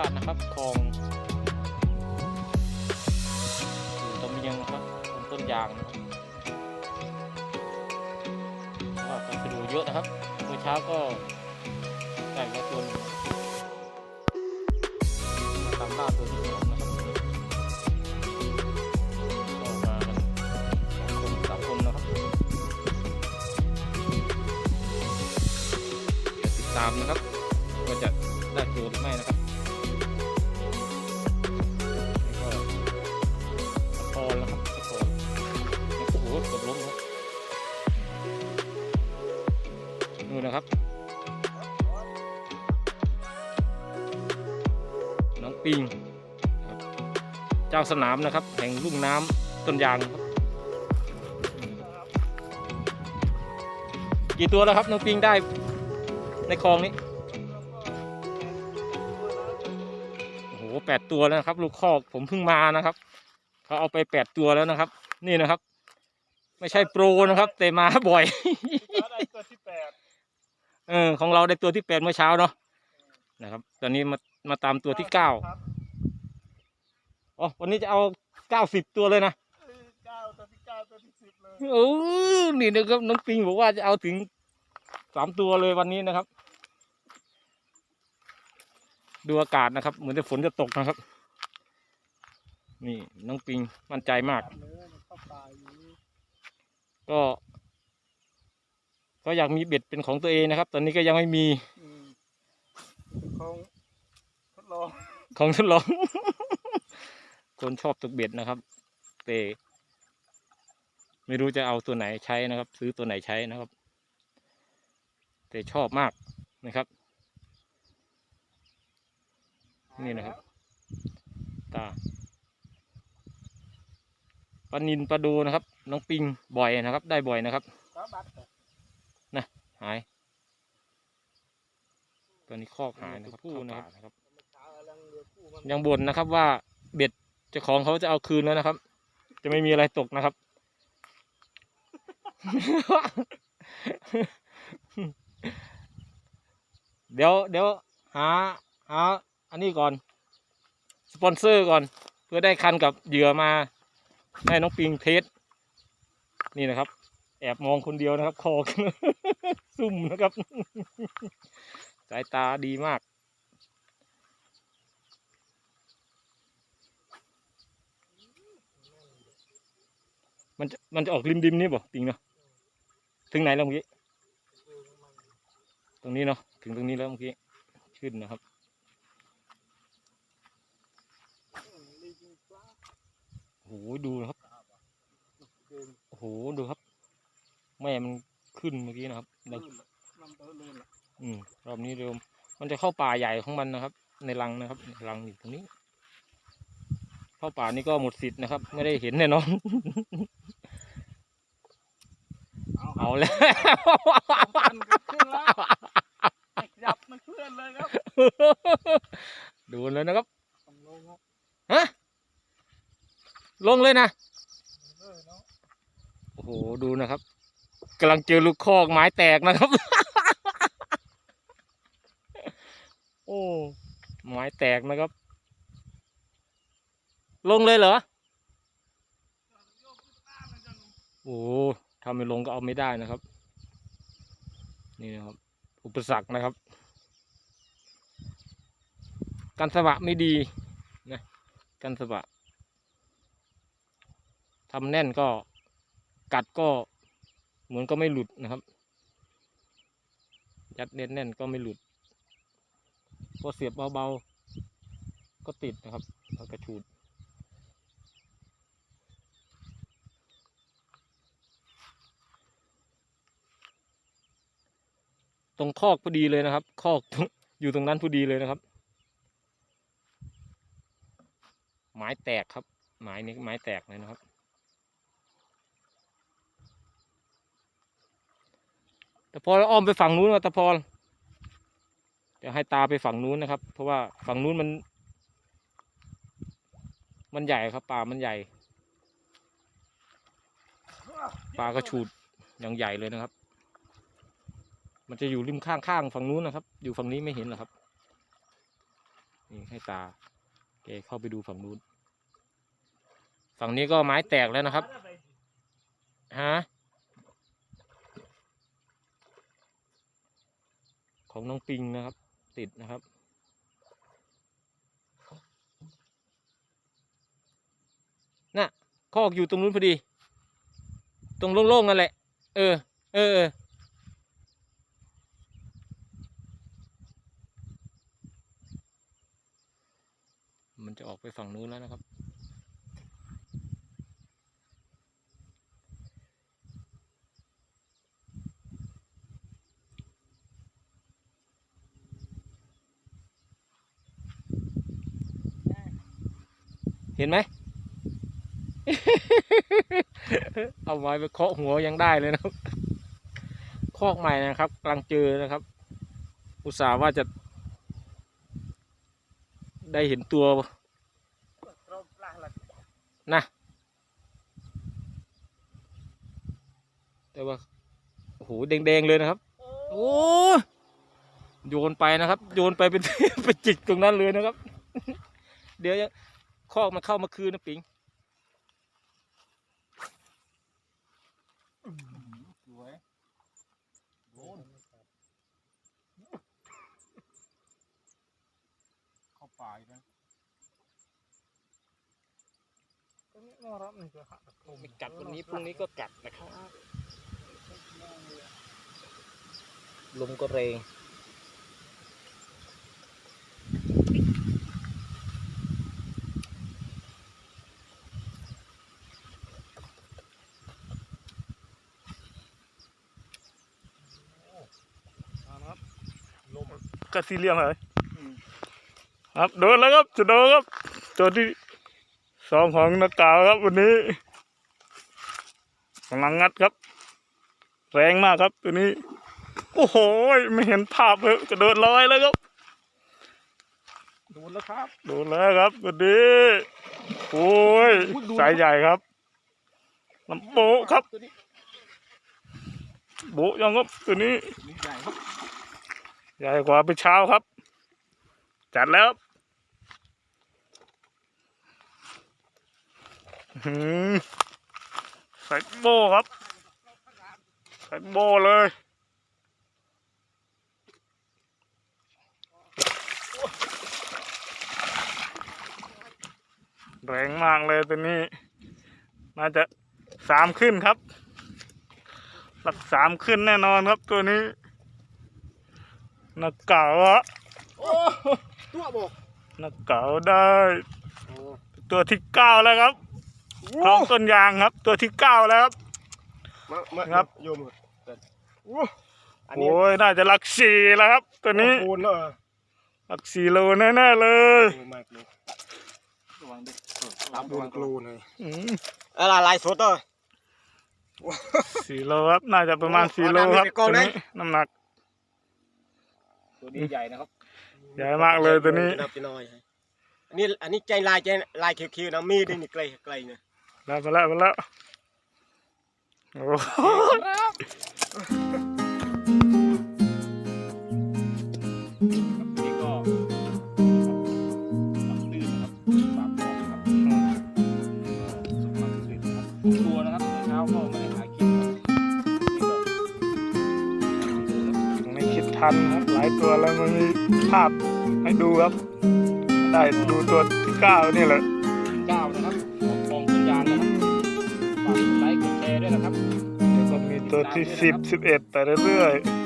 าตินะครับคลองอยู่ตะเมียงนะครับต้นยางนะครับว่าปดูเยอะนะครับเมื่อเช้าก็ได้แต่งรถยนต์ นะครับ น้องปิงเจ้าสนามนะครับ แห่งลุ่มน้ำต้นยางครับกี่ตัวแล้วครับน้องปิงได้ในคลองนี้โอ้โหแปดตัวแล้วนะครับลูกคอกผมเพิ่งมานะครับเขาเอาไปแปดตัวแล้วนะครับ นี่นะครับ ไม่ใช่โปรนะครับ แต่มาบ่อย เออของเราได้ตัวที่แปดเมื่อเช้าเนาะนะครับ ตอนนี้มามาตามตัวที่เก้าครับอ๋อวันนี้จะเอาเก้าสิบตัวเลยนะเอ้ยเก้าตัวที่เก้าตัวที่สิบเลยโอ้นี่นะครับน้องปิงบอกว่าจะเอาถึงสามตัวเลยวันนี้นะครับ ดูอากาศนะครับ เหมือนจะฝนจะตกนะครับ นี่น้องปิงมั่นใจมากเนื้อมันเข้าปลายอยู่ก็ ก็อยากมีเบ็ดเป็นของตัวเองนะครับ ตอนนี้ก็ยังไม่มีอืมเป็นของทดลองของทดลอง คนชอบตกเบ็ดนะครับแต่ไม่รู้จะเอาตัวไหนใช้นะครับ ซื้อตัวไหนใช้นะครับ แต่ชอบมากนะครับ นี่นะครับ ตาปลานินปลาดูนะครับ น้องปิงบ่อยนะครับ ได้บ่อยนะครับ ก็บัตร หาย ตอนนี้ คอกหายนะครับผู้นะครับนะครับเช้าลังเรือคู่มันยังบ่นนะครับว่าเบ็ดเจ้าของเขาจะเอาคืนแล้วนะครับ จะไม่มีอะไรตกนะครับ เดี๋ยวเดี๋ยวหาหาอันนี้ก่อน สปอนเซอร์ก่อน เพื่อได้คันกับเหยื่อมา ให้น้องปิงเทสนี่นะครับ แอบมองคนเดียวนะครับ คอซุ่มนะครับ สายตาดีมากมันจะมันจะออกริมดิมนี่บ่ปิงเนาะถึงไหนแล้วเมื่อกี้ตรงนี้เนาะถึงตรงนี้แล้วเมื่อกี้ขึ้นนะครับโอ้โหดูนะครับโอ้โหดูครับ แม่มันขึ้นเมื่อกี้นะครับเตอลื่นละ อืมรอบนี้เร็ว มันจะเข้าป่าใหญ่ของมันนะครับ ในรังนะครับรังอยู่ตรงนี้ เข้าป่านี่ก็หมดสิทธิ์นะครับ ไม่ได้เห็นแน่นอน เอาแล้วปันก็ขึ้นแล้วขยับมันเคลื่อนเลยครับ ดูเลยนะครับต้องลงครับฮะลงเลยนะเออเนาะโอ้โห ดูนะครับกำลังเจอลูกคอกไม้แตกนะครับ โอ้ไม้แตกนะครับ ลงเลยเหรอ โอ้ทำไม่ลงก็เอาไม่ได้นะครับ นี่นะครับ อุปสรรคนะครับ กันสวะไม่ดีนะกันสวะทำแน่นก็กัดก็เหมือนก็ไม่หลุดนะครับยัดแน่นๆก็ไม่หลุด พอเสียบเบาๆก็ติดนะครับแล้วกระชูดตรงคอกพอดีเลยนะครับ คอกอยู่ตรงนั้นพอดีเลยนะครับ ไม้แตกครับ ไม้นี้ไม้แตกเลยนะครับ แต่พอเราอ้อมไปฝั่งนู้นนะตะพอ จะให้ตาไปฝั่งนู้นนะครับ เพราะว่าฝั่งนู้นมัน มันใหญ่ครับป่ามันใหญ่ปลาก็ชูดอย่างใหญ่เลยนะครับ มันจะอยู่ริมข้างๆฝั่งนู้นนะครับ อยู่ฝั่งนี้ไม่เห็นหรอครับ นี่ให้ตาแกเข้าไปดูฝั่งนู้น ฝั่งนี้ก็ไม้แตกแล้วนะครับ ฮะ ของน้องปิงนะครับ ติดนะครับ น่ะคอกอยู่ตรงนู้นพอดี ตรงโล่งๆนั่นแหละ เออ เออเออมันจะออกไปฝั่งนู้นแล้วนะครับ เห็นไหม เอาไม้ไปเคาะหัวยังได้เลยนะครับ คอกใหม่นะครับกำลังเจอนะครับ อุตส่าห์ว่าจะ ได้เห็นตัวนะแต่ว่าโอ้โหแดงๆเลยนะครับ โอ้ยโยนไปนะครับ โยนไปเป็นไปจิกตรงนั้นเลยนะครับ เดี๋ยวยัง คอกมันเข้ามาคืนนะปิงสวยโดนเข้าป่าอีกนะก็ไม่ต้องรับมันจะหักตะโคมไม่กัดวันนี้พรุ่งนี้ก็กัดนะครับลมก็แรง ครับลม กระสีเลียงเลยครับโดนแล้วครับจะโดนครับตัวที่สองของนักกล่าวครับวันนี้กำลังงัดครับ แรงมากครับตัวนี้ โอ้โหไม่เห็นภาพเลยจะโดนลอยแล้วครับโดนแล้วครับโดนแล้วครับวันนี้โอ้ยสายใหญ่ครับลำโบะครับตัวนี้โบะยังครับตัวนี้นี่ใหญ่ครับ ใหญ่กว่าไปเช้าครับ จัดแล้วหือใส่โบครับใส่โบเลยแรงมากเลยตัวนี้ น่าจะสามขึ้นครับ หลักสามขึ้นแน่นอนครับตัวนี้ นักเก่าอะโอ้ตัวบอกนักเก่าได้ ตัวที่เก้าแล้วครับคลองต้นยางครับ ตัวที่เก้าแล้วครับมามาครับโยมโอ้อันนี้โอ้ยน่าจะหลักสี่แล้วครับ ตัวนี้ปูนเนาะหลักสี่โลแน่ๆเลยปูนมากเลยระวังดิตามปูนกลูนเลยอืมอะไรลายสดเนาะสี่โลครับ น่าจะประมาณโอ้สี่โลเอาครับน้ำไปกองตัวเลยนี้น้ำหนัก ตัวนี้ใหญ่นะครับ ใหญ่มากเลยตัวนี้นับจะน้อยอันนี้อันนี้ใจลายใจลายเขียวๆนะมีดนี่ไกลไกลเนี่ยแล้วไปแล้วไปแล้วโอ้ ภาพให้ดูครับ ได้ดูตัวที่เก้านี่แหละเก้านะครับของกองสัญญาณนะครับฝากกดไลค์กดแชร์ด้วยนะครับ เดี๋ยวก็มีตัวที่สิบสิบเอ็ดแต่เรื่อยๆ